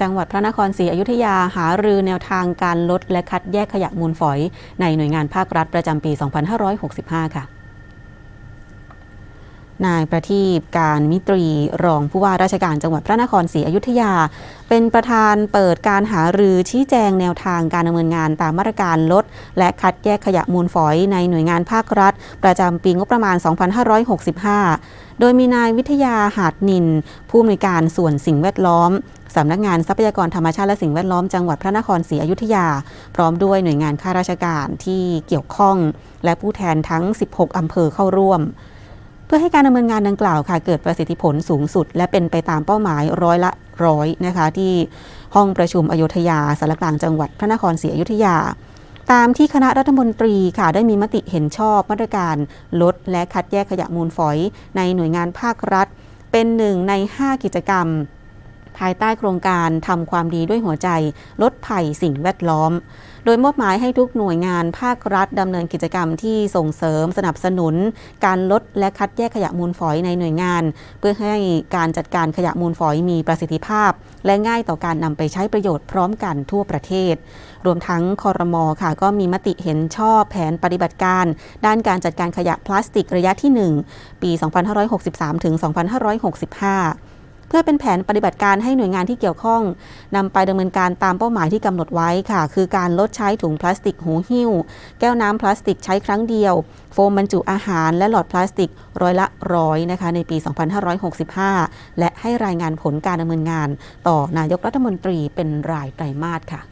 จังหวัดพระนครศรีอยุธยาหารือแนวทางการลดและคัดแยกขยะมูลฝอย ในหน่วยงานภาครัฐประจำปี 2565 ค่ะ นายประทีปการมิตรีรองผู้ว่าราชการจังหวัดพระนครศรีอยุธยา เป็นประธานเปิดการหารือชี้แจงแนวทางการดำเนินงานตามมาตรการลด และคัดแยกขยะมูลฝอยในหน่วยงานภาครัฐ ประจำปีงบประมาณ 2565 โดยมีนายวิทยาหาดนิน ผู้อำนวยการส่วนสิ่งแวดล้อมสำนักงานทรัพยากรธรรมชาติและสิ่งแวดล้อมจังหวัดพระนครศรีอยุธยา พร้อมด้วยหน่วยงานข้าราชการที่เกี่ยวข้อง และผู้แทนทั้ง 16 อำเภอเข้าร่วม พื่อให้การดำเนินงานดังกล่าวค่ะ เกิดประสิทธิผลสูงสุด และเป็นไปตามเป้าหมายร้อยละร้อยนะคะที่ห้องประชุมอยุธยาสารกลางจังหวัดพระนครศรีอยุธยา ตามที่คณะรัฐมนตรีค่ะได้มีมติเห็นชอบมาตรการลดและคัดแยกขยะมูลฝอย ในหน่วยงานภาครัฐ เป็นหนึ่งใน 5 กิจกรรม ภายใต้โครงการทำความดีด้วยหัวใจ ลดภัยสิ่งแวดล้อม โดยมอบหมายให้ทุกหน่วยงานภาครัฐดำเนินกิจกรรมที่ส่งเสริมสนับสนุน การลดและคัดแยกขยะมูลฝอยในหน่วยงาน เพื่อให้การจัดการขยะมูลฝอยมีประสิทธิภาพ และง่ายต่อการนำไปใช้ประโยชน์พร้อมกันทั่วประเทศ รวมทั้งคอรมอค่ะก็มีมติเห็นชอบแผนปฏิบัติการ ด้านการจัดการขยะพลาสติกระยะที่ 1 ปี 2563 ถึง 2565 เพื่อเป็นแผนปฏิบัติการให้หน่วยงานที่เกี่ยวข้องนำไปดำเนินการตามเป้าหมายที่กำหนดไว้ค่ะ คือการลดใช้ถุงพลาสติกหูหิ้ว แก้วน้ำพลาสติกใช้ครั้งเดียว โฟมบรรจุอาหารและหลอดพลาสติกร้อยละร้อยนะคะในปี 2565 และให้รายงานผลการดำเนินงาน ต่อนายกรัฐมนตรีเป็นรายไตรมาสค่ะ